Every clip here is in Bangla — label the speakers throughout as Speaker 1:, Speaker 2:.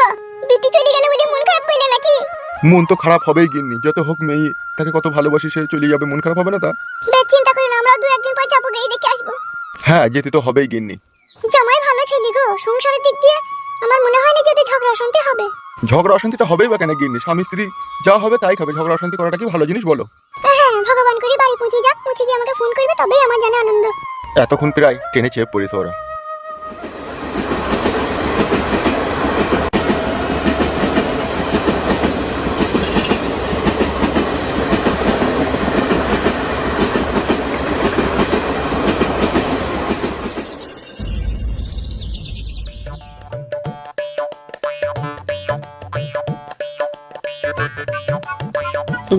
Speaker 1: গো বিটি চলে গেল বলে মন খারাপ করলে নাকি?
Speaker 2: মন তো খারাপ হবেই গিন্নি যত হোক মেয়ে তাকে কত ভালোবাসি সে চলে যাবে মন খারাপ হবে না তা?
Speaker 1: বেশ চিন্তা করো না আমরা দু একদিন পর যাব গিয়ে দেখে আসব।
Speaker 2: হ্যাঁ যেতে তো হবেই গিন্নি।
Speaker 1: জামাই ভালো ছেলে গো সংসারের দিক দিয়ে আমার মনে হয় না যদি ঝগড়া অশান্তি হবে।
Speaker 2: ঝগড়া অশান্তিটা হবেই বা কেন গিন্নি? স্বামী স্ত্রী যা হবে তাই খাবে ঝগড়া অশান্তি করাটা কি ভালো জিনিস বলো?
Speaker 1: হ্যাঁ ভগবান করে বাড়ি পৌঁছে যাক পৌঁছে গিয়ে আমাকে ফোন করবে তবেই আমার জানে আনন্দ।
Speaker 2: এতক্ষণ প্রায় টেনে চেয়ে পড়েছে ওরা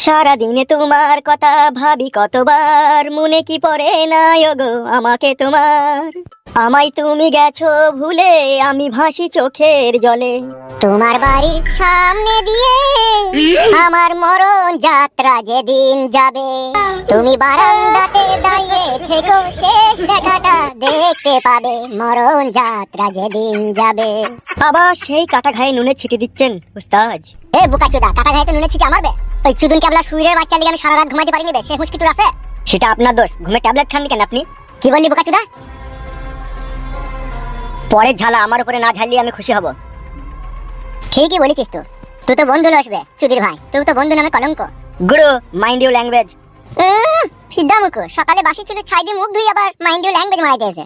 Speaker 3: সারাদিনে তোমার কথা ভাবি কতবার মনে কি পড়ে না গো আমাকে তোমার? আমায় তুমি গেছো ভুলে আমি ভাসি চোখের জলে।
Speaker 1: তোমার বাড়ির সামনে দিয়ে আমার মরণ যাত্রা যেদিন যাবে। তুমি বারান্দাতে দাঁড়িয়ে থেকো শেষ দেখাটা দেখতে পাবে মরণ যাত্রা যেদিন যাবে।
Speaker 3: আবার সেই কাটা ঘায়ে নুনে ছিটে দিচ্ছেন উস্তাজ।
Speaker 1: এ বুকাচুদা কাটা ঘাইতে নুনে ছিটে আমারবে ওই চুদুন বাচ্চা লিগে আমি সারা রাত পারিনি সে তোর আছে?
Speaker 3: সেটা আপনার দোষ। ঘুমে ট্যাবলেট খাননি কেন আপনি?
Speaker 1: কি বললি বুকাচুদা
Speaker 3: পরের ঝালা আমার উপরে না ঝালিয়ে আমি খুশি হব।
Speaker 1: ঠিকই বলেছিস তো। তুই তো বন্ধু লসবে চুদির ভাই। তুই তো বন্ধু নামে কলঙ্ক।
Speaker 3: গুরু মাইন্ড ইউ ল্যাঙ্গুয়েজ
Speaker 1: ফিদ্দা মুখো। সকালে বাসি চুলে ছাই দিয়ে মুখ ধুই আবার মাইন্ড ইউ ল্যাঙ্গুয়েজ মারাইতে এসে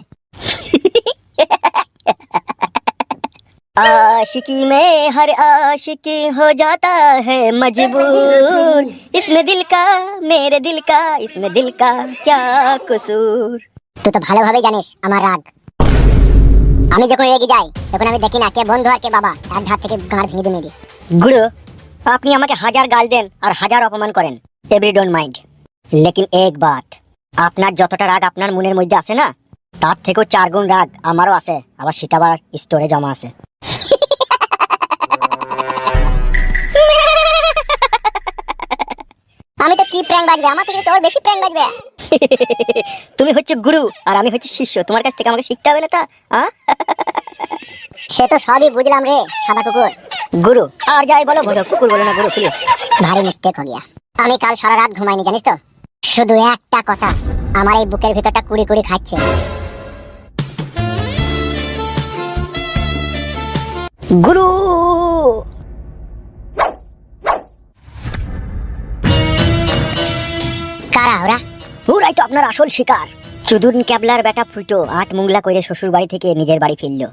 Speaker 3: आशिकी में हर आशिक हो जाता है मजबूर इसमें दिल का मेरे दिल का इसमें दिल का क्या कसूर
Speaker 1: তুই তো ভালোভাবে জানিস আমার রাগ আমি যখন রেগে যাই তখন আমি দেখি না কে বন্ধু আর কে বাবা তার ধার থেকে গাঁড় ভেঙে দিয়ে মেরি
Speaker 3: গুরু আপনি আমাকে হাজার গাল দেন আর হাজার অপমান করেন এভরি ডোন্ট মাইন্ড লেকিন এক বাত আপনার যতটা রাগ আপনার মনের মধ্যে আছে না তার থেকেও চার গুণ রাগ আমারও আছে আবার সেটা আবার স্টোরে জমা আছে
Speaker 1: প্র্যাঙ্ক বাজবে আমার থেকে তোর বেশি প্র্যাঙ্ক বাজবে।
Speaker 3: তুমি হচ্ছে গুরু আর আমি হচ্ছে শিষ্য। তোমার কাছ থেকে আমাকে শিখতে হবে না তা
Speaker 1: সে তো সবই বুঝলাম রে সাদা কুকুর।
Speaker 3: গুরু। আর যাই বলো বলো কুকুর বলো না গুরু প্লিজ
Speaker 1: ভারী মিস্টেক হয়ে গিয়া। আমি কাল সারা রাত ঘুমাইনি জানিস তো? শুধু একটা কথা আমার এই বুকের ভিতরটা কুড়ি কুড়ি খাচ্ছে।
Speaker 3: গুরু!
Speaker 1: কারা ওরা।
Speaker 3: ওরাই তো আপনার আসল শিকার। চুদুন ক্যাবলার বেটা ফুটো আট মুংলা করে শ্বশুর বাড়ি থেকে নিজের বাড়ি ফিরলো।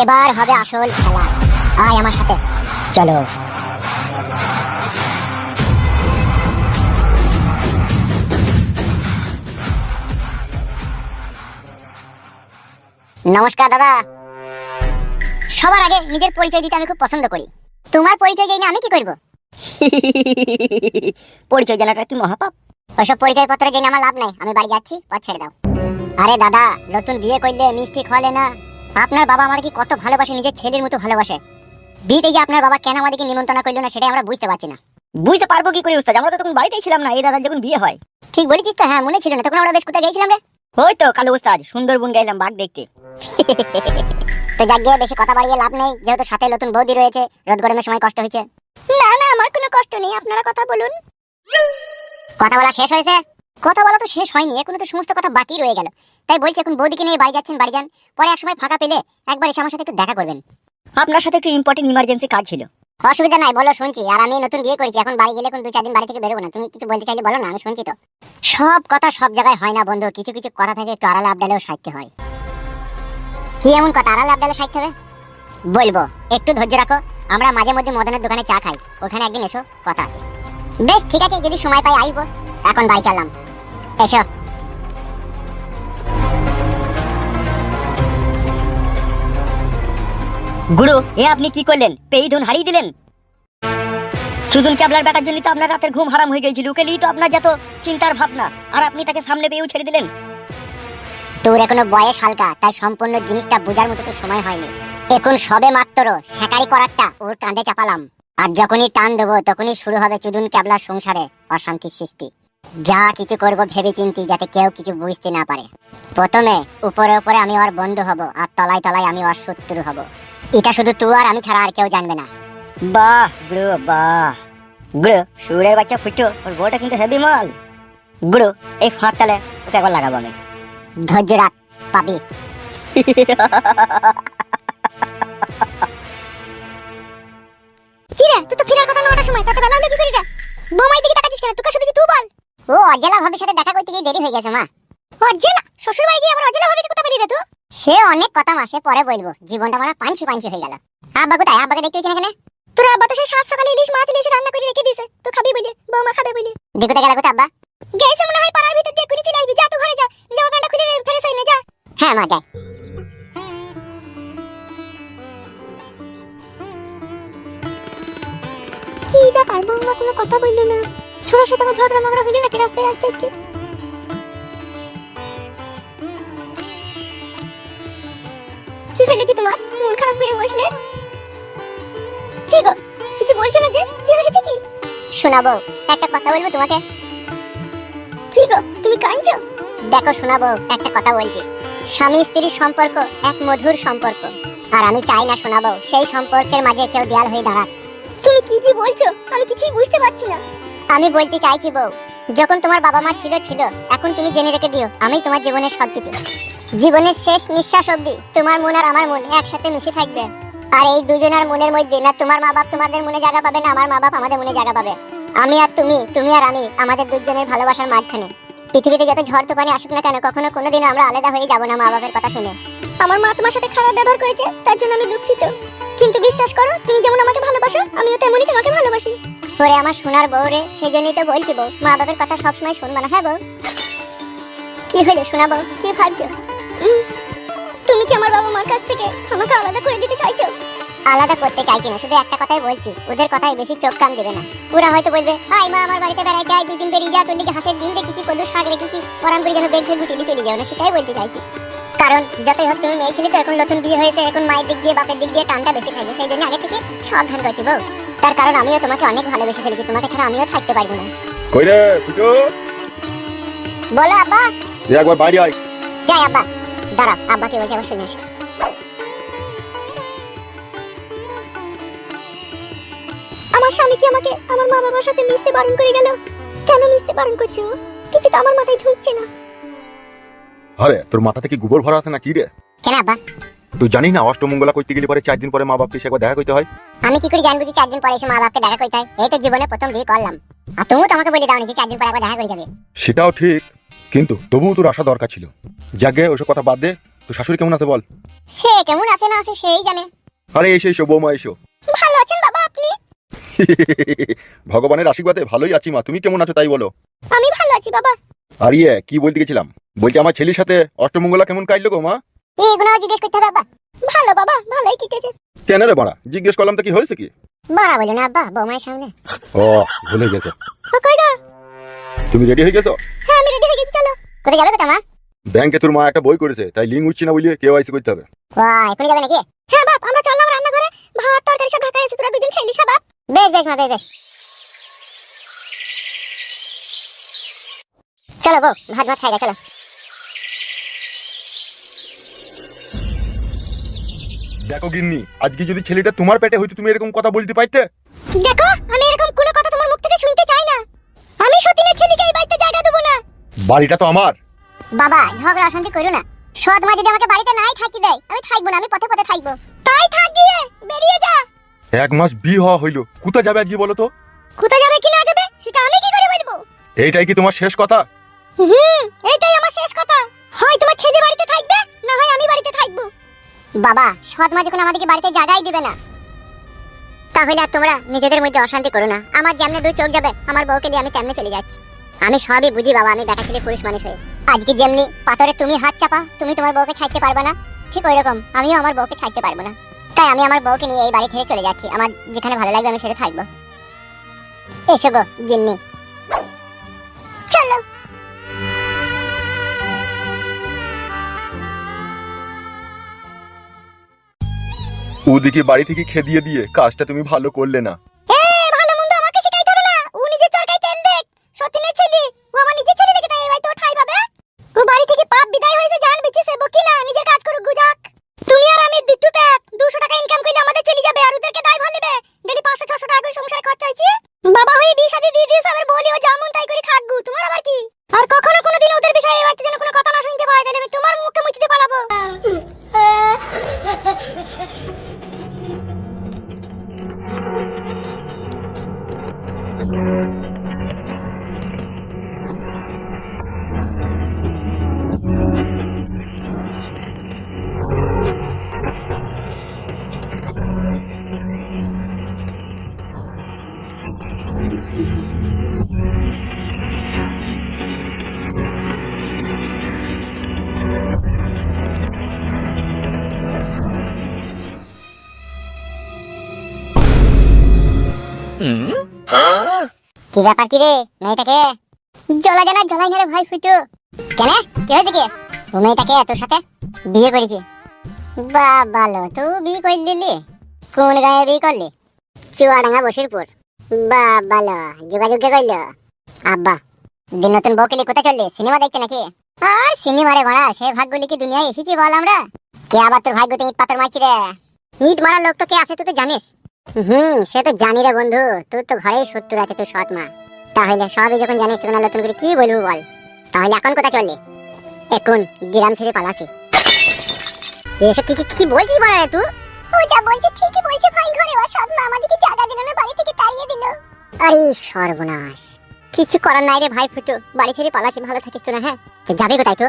Speaker 1: এবার হবে আসল খেলা। আয় আমার সাথে।
Speaker 3: চলো।
Speaker 1: নমস্কার দাদা। সবার আগে নিজের পরিচয় দিতে আমি খুব পছন্দ করি। তোমার পরিচয় জেনে আমি কি করব?
Speaker 3: পরিচয় জানাটা কি মহাপাপ
Speaker 1: ওসব পরিচয় পত্র জেনে আমার লাভ নাই আমি বাড়ি যাচ্ছি পথ ছেড়ে দাও। আরে দাদা নতুন বিয়ে করলে মিষ্টি খাওয়ালে না? আপনার বাবা আমার কি কত ভালোবাসে নিজের ছেলের মতো ভালোবাসে? বিয়েতে যে আপনার বাবা কেন আমাদেরকে নিমন্ত্রণ করল না সেটাই আমরা বুঝতে পারছি না।
Speaker 3: বুঝতে পারব কি করে উস্তাদ? আমরা তো তখন বাড়িতেই ছিলাম না এই দাদার যখন বিয়ে হয়।
Speaker 1: ঠিক বলেছিস তো হ্যাঁ মনে ছিল না তখন আমরা বেশ কোথায় গেছিলাম রে?
Speaker 3: ওই তো কালো উস্তাদ সুন্দরবন গেলাম বাঘ দেখতে।
Speaker 1: তো যাক গিয়ে বেশি কথা বাড়িয়ে লাভ নেই যেহেতু সাথে নতুন বৌদি রয়েছে রোদ গরমের সময় কষ্ট হয়েছে। না না আমার কোনো কষ্ট নেই আপনারা কথা বলুন। কথা বলা শেষ হয়েছে? কথা বলা তো শেষ হয়নি এখনও তো সমস্ত কথা বাকি রয়ে গেল। তাই বলছি এখন বৌদিকে নিয়ে বাড়ি যাচ্ছেন বাড়ি যান। পরে এক সময় ফাঁকা পেলে একবার এসে আমার সাথে একটু দেখা করবেন।
Speaker 3: আপনার সাথে একটু ইম্পর্টেন্ট ইমার্জেন্সি কাজ ছিল।
Speaker 1: অসুবিধা নাই বলো শুনছি। আর আমি নতুন বিয়ে করেছি এখন বাড়ি গেলে এখন দু চার দিন বাড়ি থেকে বেরোবো না। তুমি কিছু বলতে চাইলে বলো না আমি শুনছি তো। সব কথা সব জায়গায় হয় না বন্ধু। কিছু কিছু কথা থেকে একটু আড়ালে আবডালেও সাইতে হয়। কি এমন কথা? আড়ালে আবডালে সাইতে হবে? বলব একটু ধৈর্য রাখো। আমরা মাঝে মধ্যে মদনের দোকানে চা খাই। ওখানে একদিন এসো কথা আছে। বেশ ঠিক আছে যদি সময় পাই আইবো। এখন বাড়ি চললাম। এসো।
Speaker 3: গুরু এ আপনি কি করলেন? পেই ধন হারিয়ে দিলেন। চুদুন ক্যাবলার বেটার জন্য তো আপনার রাতের ঘুম হারাম হয়ে গেছিল। ওকেলেই তো আপনার যত চিন্তার ভাবনা। আর আপনি তাকে সামনে পেয়েও ছেড়ে দিলেন।
Speaker 1: তোর এখনও বয়স হালকা তাই সম্পূর্ণ জিনিসটা বোঝার মতো তো সময় হয়নি। এখন সবে মাত্র শেকারি করারটা ওর কাঁধে চাপালাম। আর যখনই টান দেবো তখনই শুরু হবে চুদুন ক্যাবলার সংসারে অশান্তির সৃষ্টি। যা কিছু করব ভেবে চিন্তি যাতে কেউ কিছু বুঝতে না পারে। প্রথমে উপরে উপরে আমি ওর বন্ধু হব আর তলায় তলায় আমি ওর শত্রু হব। এটা শুধু তুই আর আমি ছাড়া আর কেউ জানবে না।
Speaker 3: বাহ গুরু বাহ। গুরু সুরের বাচ্চা ফুটো ওর বউটা কিন্তু হেভি মাল গুরু এই ফাঁক তালে ওকে একবার লাগাবো আমি।
Speaker 1: ধৈর্য রাখ পাবি। সময় তত বেলা হলো কি করি রে বৌমাই দিকে তাকাচ্ছিস কেন? তোকে শুধু তুই বল। ও অজেলা ভাবির সাথে দেখা করতে গিয়ে দেরি হয়ে গেছে মা। অজেলা? শ্বশুর বাড়ি গিয়ে আবার অজেলা ভাবিকে কোথা পেলি রে তুই? সে অনেক কথা মা সে পরে বলব। জীবনটা মারা পাঞ্চি পাঞ্চি হয়ে গেল। আব্বা কোথায়? আব্বাকে দেখতে না এখানে? তোর আব্বা তো সেই সাত সকালে ইলিশ মাছ ইলিশ রান্না করে রেখে দিয়েছে। তুই খাবি বলি বৌমা খাবে বলি। দেখতে গেল কোথায় আব্বা? গেছে মনে হয় পাড়ার ভিতর দিয়ে কুড়ি চলে আসবি। যা তুই ঘরে যা। জামা প্যান্টটা খুলে ফেরে সাইনে যা। হ্যাঁ মা যাই। বৌমা কোনো কথা বলল না। মগড়া হইল নাকি রাস্তায় আসতে আসতে কি হলো কি তোমার? মন খারাপ করে বসলে? কি গো, কিছু বলছো না যে? কি হয়েছে কি? শোনাবো একটা কথা বলব তোমাকে। কি গো, তুমি কাঁদছো? দেখো শোনাবো একটা কথা বলছি। স্বামী স্ত্রীর সম্পর্ক এক মধুর সম্পর্ক। আর আমি চাই না শোনাবো সেই সম্পর্কের মাঝে কেউ দেয়াল হয়ে দাঁড়াক। তুমি কি যে বলছো আমি কিছুই বুঝতে পারছি না। আমি বলতে চাইছি বউ যখন তোমার বাবা মা ছিল ছিল এখন তুমি জেনে রেখে দিও আমি তোমার জীবনের সবকিছু। জীবনের শেষ নিঃশ্বাস অবধি তোমার মন আর আমার মন একসাথে মিশে থাকবে। আর এই দুজনের মনের মধ্যে না তোমার মা বাপ তোমাদের মনে জায়গা পাবে না আমার মা বাপ আমাদের মনে জায়গা পাবে। আমি আর তুমি তুমি আর আমি আমাদের দুজনের ভালোবাসার মাঝখানে। পৃথিবীতে যত ঝড় তুফানি আসুক না কেন কখনো কোনোদিনও আমরা আলাদা হয়ে যাব না মা বাবার কথা শুনে। আমার মা তোমার সাথে খারাপ ব্যবহার করেছে তার জন্য আমি দুঃখিত। কিন্তু বিশ্বাস করো, তুমি যেমন আমাকে ভালোবাসো, আমিও তেমনই তোমাকে ভালোবাসি। ওরে আমার সোনার বউ রে সেই জন্যই তো বলছি বউ, মা বাবার কথা সবসময় শুনবা না হ্যাঁ বউ? কি হলো শোনা বউ, কি ভাবছ? তুমি কি আমার বাবা মার কাছ থেকে আমাকে আলাদা করে দিতে চাইছো? আলাদা করতে চাইছি না, শুধু একটা কথাই বলছি, ওদের কথাই বেশি চোখ কান দেবে না। ওরা হয়তো বলবে আই মা, আমার বাড়িতে বেড়াইতে আয় দুই দিন বেরিয়ে যা, তোর লিগে হাঁসের ডিম দেখেছি কদু শাক রেখেছি, ওরাম করে যেন বেগ ফেল গুটিলি চলে যাও, না, সেটাই বলতে চাইছি। কারণ যতই হোক তুমি মেয়ে ছেলে তো এখন নতুন বিয়ে হয়েছে এখন মায়ের দিক দিয়ে বাপের দিক দিয়ে টানটা বেশি থাকবে সেই জন্য আগে থেকে সাবধান করছি বউ। তার কারণ আমিও তোমাকে অনেক ভালোবেসে ফেলেছি তোমাকে ছাড়া আমিও থাকতে পারব না।
Speaker 2: কই রে ফুটো
Speaker 1: বলো আব্বা।
Speaker 2: তুই একবার বাইরে আয়।
Speaker 1: যাই আব্বা দাঁড়া আব্বাকে বলছি আবার শুনে আসি। আমার স্বামী কি আমাকে আমার মা বাবার সাথে মিশতে বারণ করে গেল? কেন মিশতে বারণ করছ কিছু তো আমার মাথায় ঢুকছে না।
Speaker 2: আরে তোর মাথা থেকে গোবর ভরা আছে না কি রে?
Speaker 1: কেন আব্বা?
Speaker 2: তুই জানিস না অষ্টমঙ্গলা করতে গেলে পরে চার দিন পরে মা বাপকে একবার দেখা করতে হয়?
Speaker 1: আমি কি করে জানব যে চার দিন পরে এসে মা বাপকে দেখা করতে হয়? এই তো জীবনে প্রথম বিয়ে করলাম। আর তুমিও তো আমাকে বলে দাও যে চার দিন পরে একবার দেখা করে যাবে।
Speaker 2: সেটাও ঠিক কিন্তু তবুও তোর আসা দরকার ছিল। যাকে ওসব কথা বাদ দে। তোর শাশুড়ি কেমন আছে বল?
Speaker 1: সে কেমন আছে না আছে সেই জানে।
Speaker 2: আরে এসে এসো বৌমা এসো।
Speaker 1: ভালো আছেন বাবা আপনি?
Speaker 2: ভগবানের আশীর্বাদে ভালোই আছি মা তুমি কেমন আছো তাই বলো।
Speaker 1: আমি ভালো আছি বাবা।
Speaker 2: আর ইয়ে কি বলতে গেছিলাম? বলছি আমার ছেলের সাথে অষ্টমঙ্গলা কেমন কাটলো গো মা?
Speaker 1: এইগুলো জিজ্ঞেস করতে হবে আব্বা। ভালো বাবা ভালোই কেটেছে।
Speaker 2: কেন রে বাড়া? জিজ্ঞেস করলাম তো কি হয়েছে কি?
Speaker 1: বড়া বলো না আব্বা বৌমায়ের সামনে।
Speaker 2: ও ভুলে গেছে।
Speaker 1: কই গো?
Speaker 2: তুমি রেডি হয়ে গেছো?
Speaker 1: হ্যাঁ আমি রেডি হয়ে গেছি চলো। কোথায় যাবে কোথা মা?
Speaker 2: ব্যাংকে তোর মা একটা বই করেছে তাই লিঙ্ক উঠছে না বলিয়ে কেওয়াইসি করতে হবে।
Speaker 1: ওয়াই এখনই যাবে নাকি? হ্যাঁ বাপ আমরা চললাম রান্না করে ভাত তরকারি সব ঢাকায় আছে তোরা দুজন খেলিস হ্যাঁ বাপ। বেশ বেশ মা বেশ বেশ। চলো বউ ভাত ভাত খাই চলো।
Speaker 2: দেখো গিন্নি আজকে যদি ছেলেটা তোমার পেটে হইতো তুমি এরকম কথা বলতে পারতে?
Speaker 1: দেখো আমি এরকম কোনো কথা তোমার মুখ থেকে শুনতে চাই না। আমি সতীনের ছেলেকে এই বাড়িতে জায়গা দেবো না।
Speaker 2: বাড়িটা তো আমার।
Speaker 1: বাবা ঝগড়া অশান্তি করো না। সৎ মা যদি আমাকে বাড়িতে নাই থাকি দেয় আমি থাকব না আমি পথে পথে থাকব। তাই থাক গিয়ে বেরিয়ে যা।
Speaker 2: এক মাস বিয়ে হওয়া হইল কোথায় যাবে আজকে বলো তো?
Speaker 1: কোথায় যাবে কি না যাবে সেটা আমি কি করে বলব?
Speaker 2: এইটাই কি তোমার শেষ কথা?
Speaker 1: হুম এইটাই আমার শেষ কথা। হয় তোমার ছেলে বাড়িতে থাকবে না হয় আমি বাড়িতে থাকব। বাবা, সৎ মা যখন আমাদেরকে বাড়িতে জায়গাই দিবে না, তাহলে আর তোমরা নিজেদের মধ্যে অশান্তি করো না। আমার যেমনে দুই চোখ যাবে, আমার বউকে নিয়ে আমি তেমনে চলে যাচ্ছি। আমি সবই বুঝি বাবা, আমি বেটা ছেলে পুরুষ মানুষ হয়ে। আজকে যেমনি পাথরে তুমি হাত চাপা, তুমি তোমার বউকে ছাড়তে পারবে না, ঠিক ওই রকম আমিও আমার বউকে ছাড়তে পারব না। তাই আমি আমার বউকে নিয়ে এই বাড়ি থেকে চলে যাচ্ছি, আমার যেখানে ভালো লাগবে আমি সেটা থাকব। এসো গো জিন্নি
Speaker 2: ওদিকে বাড়ি থেকে খেদিয়ে দিয়ে কাজটা তুমি ভালো করলে না।
Speaker 1: Thank you. কি ব্যাপার কি রে? মেয়েটাকে? জলা জানা জলাই রে ভাই ফুটু। কেন? কি হয়েছে কি? ও মেয়েটাকে তোর সাথে বিয়ে করেছি। বা ভালো তুই বিয়ে করে দিলি। কোন গায়ে বিয়ে করলি? চুয়াডাঙ্গা বসিরপুর। বা ভালো যোগাযোগ করল? আব্বা দিন নতুন বউকে কোথায় চললি? সিনেমা দেখতে নাকি? আর সিনেমা রে মারা সে ভাগ্যলি কি দুনিয়ায় এসেছি বল আমরা? কে আবার তোর ভাগ্যতে ইট পাথর মারছি রে? ইট মারার লোক তো কে আছে তুই তো জানিস। হুম, সে তো জানি রে বন্ধু, তোর তো ঘরেই শত্রু আছে তোর সৎ মা। তাহলে সবই যখন জানিস, তখন আর নতুন করে কি বলব বল? তাহলে এখন কোথায় চললি? এখন গ্রাম ছেড়ে পালাছি এসব কি কি কি বলছিস বলা তুই? ও যা বলছে ঠিকই বলছে, ভাই ঘরে ওর সৎ মা আমাদেরকে জায়গা দিল না, বাড়ি থেকে তাড়িয়ে দিল। আরে সর্বনাশ। কিছু করার নাই রে ভাই ফুটু, বাড়ি ছেড়ে পালাচ্ছি, ভালো থাকিস তো না হ্যাঁ? তো যাবে কোথায় তো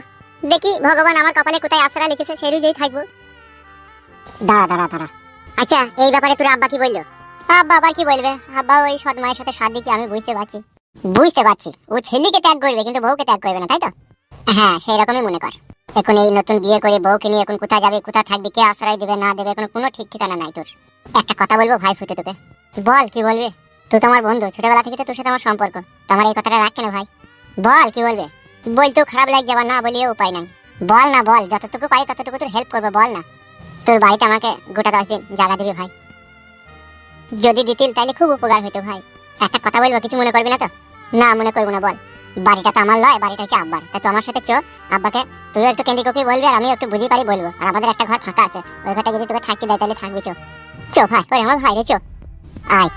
Speaker 1: দেখি, ভগবান আমার কপালে কোথায় আশ্রা লিখেছে সেই অনুযায়ী থাকব। দাঁড়া দাঁড়া দাঁড়া। আচ্ছা এই ব্যাপারে তোর আব্বা কি বলল? আব্বা আবার কি বলবে? আব্বা ওই সৎ মায়ের সাথে সাথ দিচ্ছে, আমি বুঝতে পারছি। বুঝতে পারছি। ও ছেলেকে ত্যাগ করবে, কিন্তু বউকে ত্যাগ করবে না, তাই তো? হ্যাঁ সেই রকমই মনে কর। এখন এই নতুন বিয়ে করে বউকে নিয়ে এখন কোথায় যাবে, কোথায় থাকবে, কে আশ্রয় দেবে, না দেবে, কোনো কোনো ঠিক ঠিকানা নাই তোর। একটা কথা বলব ভাই ফুটে তোকে। বল, কি বলবে? তুই তো আমার বন্ধু, ছোটবেলা থেকে তো তোর সাথে আমার সম্পর্ক। তোমার এই কথাটা রাখ কেন ভাই? বল, কি বলবে? বল বলতেও খারাপ লাগ যাবার না বলিও উপায় নাই। বল না, বল, যতটুকু পারি ততটুকু তোর হেল্প করবে, বল না। তোর বাড়িতে আমাকে গোটা দশ দিন জায়গা দিবি ভাই। যদি দিতিল তাহলে খুব উপকার হইতো ভাই। একটা কথা বলব, কিছু মনে করবি না তো? না, মনে করব না, বল। বাড়িটা তো আমার লয়, বাড়িটা হচ্ছে আব্বার। তা তো আমার সাথে চো, আব্বাকে তুইও একটু কেন্দ্রিক কোকি বলবি আর আমি একটু বুঝি পারি বলব। আর আমাদের একটা ঘর ফাঁকা আছে, ওই ঘরটা যদি তোকে থাকতে দেয় তাহলে থাকবি চো। চো ভাই, ওরে আমার ভাই রে চো। আয়।